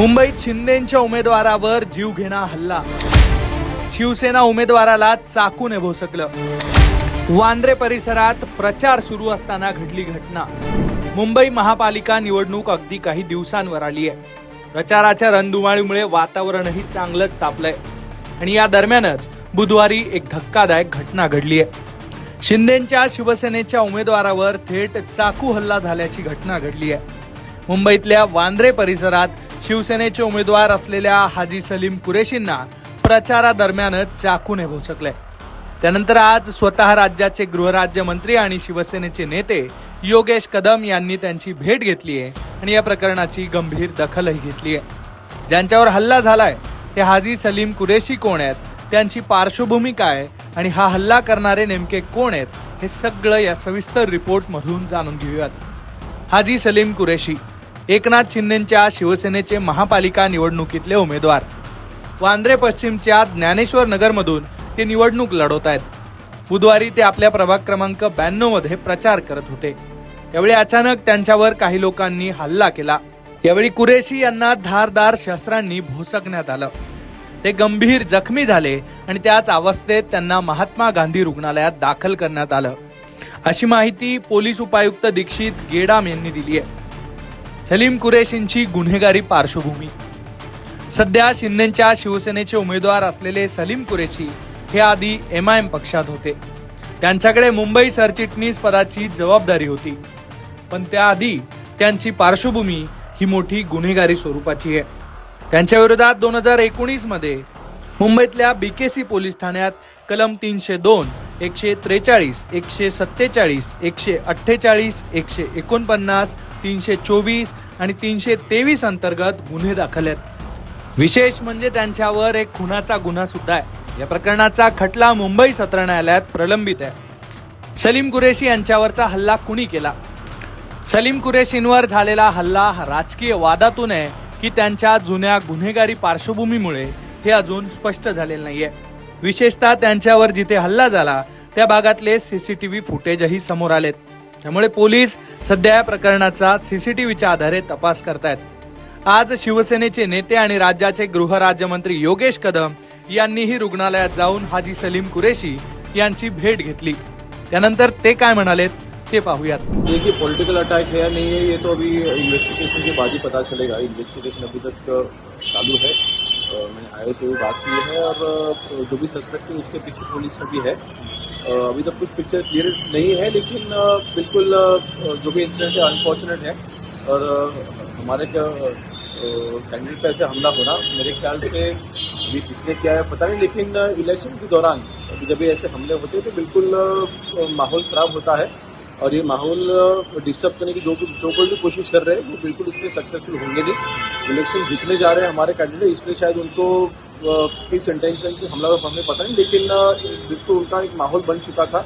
मुंबईत शिंदेच्या उमेदवारावर जीवघेणा हल्ला. शिवसेना उमेदवाराला चाकूने भोसकलं. वांद्रे परिसरात प्रचार सुरू असताना घडली घटना. मुंबई महापालिका निवडणूक अगदी काही दिवसांवर आली आहे. प्रचाराच्या रणधुमाळीमुळे वातावरणही चांगलंच तापलंय. आणि या दरम्यानच बुधवारी एक धक्कादायक घटना घडली आहे. शिंदेच्या शिवसेनेच्या उमेदवारावर थेट चाकू हल्ला झाल्याची घटना घडली आहे. मुंबईतल्या वांद्रे परिसरात शिवसेनेचे उमेदवार असलेल्या हाजी सलीम कुरेशींना प्रचारादरम्यानच चाकूने भोसकले. त्यानंतर आज स्वतः राज्याचे गृहराज्यमंत्री आणि शिवसेनेचे नेते योगेश कदम यांनी त्यांची भेट घेतली आहे आणि या प्रकरणाची गंभीर दखलही घेतली आहे. ज्यांच्यावर हल्ला झालाय ते हाजी सलीम कुरेशी कोण आहेत त्यांची पार्श्वभूमी काय आणि हा हल्ला करणारे नेमके कोण आहेत हे सगळं या सविस्तर रिपोर्टमधून जाणून घेऊयात. हाजी सलीम कुरेशी एकनाथ शिंदेच्या शिवसेनेचे महापालिका निवडणुकीतले उमेदवार. वांद्रे पश्चिमच्या ज्ञानेश्वर नगरमधून ते निवडणूक लढवत आहेत. बुधवारी ते आपल्या प्रभाग क्रमांक ब्याण्णवमध्ये प्रचार करत होते. यावेळी अचानक त्यांच्यावर काही लोकांनी हल्ला केला. यावेळी कुरेशी यांना धारदार शस्त्रांनी भोसकण्यात आलं. ते गंभीर जखमी झाले आणि त्याच अवस्थेत त्यांना महात्मा गांधी रुग्णालयात दाखल करण्यात आलं. अशी माहिती पोलीस उपायुक्त दीक्षित गेडाम यांनी दिली आहे. सलीम कुरेशींची गुन्हेगारी पार्श्वभूमी. सध्या शिंदेच्या शिवसेनेचे उमेदवार असलेले सलीम कुरेशी हे आधी एम आय एम पक्षात होते. त्यांच्याकडे मुंबई सरचिटणीस पदाची जबाबदारी होती. पण त्याआधी त्यांची पार्श्वभूमी ही मोठी गुन्हेगारी स्वरूपाची आहे. त्यांच्या विरोधात दोन हजार एकोणीसमध्ये मुंबईतल्या बी के सी पोलीस ठाण्यात कलम तीनशे दोन एकशे त्रेचाळीस एकशे सत्तेचाळीस एकशे अठ्ठेचाळीस एकशे एकोणपन्नास तीनशे चोवीस आणि तीनशे तेवीस अंतर्गत गुन्हे दाखल आहेत. विशेष म्हणजे त्यांच्यावर एक खुनाचा गुन्हा सुद्धा आहे. या प्रकरणाचा खटला मुंबई सत्र न्यायालयात प्रलंबित आहे. सलीम कुरेशी यांच्यावरचा हल्ला कुणी केला? सलीम कुरेशींवर झालेला हल्ला हा राजकीय वादातून आहे की त्यांच्या जुन्या गुन्हेगारी पार्श्वभूमीमुळे हे अजून स्पष्ट झालेलं नाहीये. विशेषतः त्यांच्यावर जिथे हल्ला झाला त्या भागातले सीसीटीव्ही फुटेजही समोर आलेत. त्यामुळे पोलीस सध्या या प्रकरणाचा सीसीटीव्हीच्या आधारे तपास करतायत. आज शिवसेनेचे नेते आणि राज्याचे गृहराज्यमंत्री योगेश कदम यांनीही रुग्णालयात जाऊन हाजी सलीम कुरेशी यांची भेट घेतली. त्यानंतर ते काय म्हणालेत ते पाहूयात. देखिए पॉलिटिकल अटैक है या नहीं है ये तो अभी इन्वेस्टिगेशन के बाद ही पता चलेगा। इन्वेस्टिगेशन अभी तक चालू है। मैंने आई से भी बात की है और जो भी सस्पेक्ट है उसके पीछे पुलिस अभी है। अभी तक कुछ पिक्चर क्लियर नहीं है, लेकिन बिल्कुल जो भी इंसिडेंट है अनफॉर्चुनेट है। और हमारे कैंडिडेट पे ऐसे हमला होना मेरे ख्याल से अभी किसने किया है, पता नहीं, लेकिन इलेक्शन के दौरान जब ऐसे हमले होते हैं तो बिल्कुल माहौल खराब होता है। और ये माहौल डिस्टर्ब करने की जो जो कोई भी कोशिश कर रहे हैं, वो बिल्कुल उसमें सक्सेसफुल होंगे नहीं। इलेक्शन जीतने जा रहे हैं हमारे कैंडिडेट इसलिए शायद उनको किस इंटेंशन से हमला हमें पता नहीं, लेकिन बिल्कुल उनका एक माहौल बन चुका था।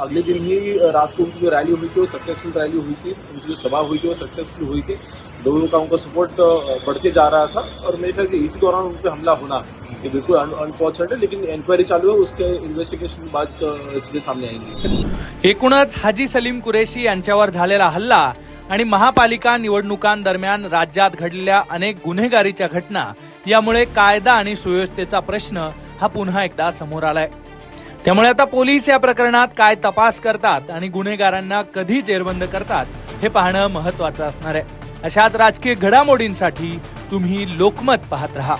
अगले दिन ही रात को उनकी जो रैली हुई थी, वो सक्सेसफुल रैली हुई थी। उनकी जो सभा हुई थी, वो सक्सेसफुल हुई थी। लोगों का उनका सपोर्ट बढ़ते जा रहा था। और मेरे ख्याल से इसी दौरान उन पर हमला होना ये बिल्कुल अनफॉर्चुनेट है लेकिन इंक्वायरी चालू है उसके इन्वेस्टिगेशन बाद चीजें सामने आएंगी। एकूणच हाजी सलीम कुरेशी यांच्यावर झालेला हल्ला आणि महापालिका निवडणुकांदरम्यान राज्यात घडलेल्या अनेक गुन्हेगारीच्या घटना यामुळे कायदा आणि सुव्यवस्थेचा प्रश्न हा पुन्हा एकदा समोर आलाय. त्यामुळे आता पोलीस या प्रकरणात काय तपास करतात आणि गुन्हेगारांना कधी जेरबंद करतात हे पाहणं महत्वाचं असणार आहे. अशाच राजकीय घडामोडींसाठी तुम्ही लोकमत पाहत राहा.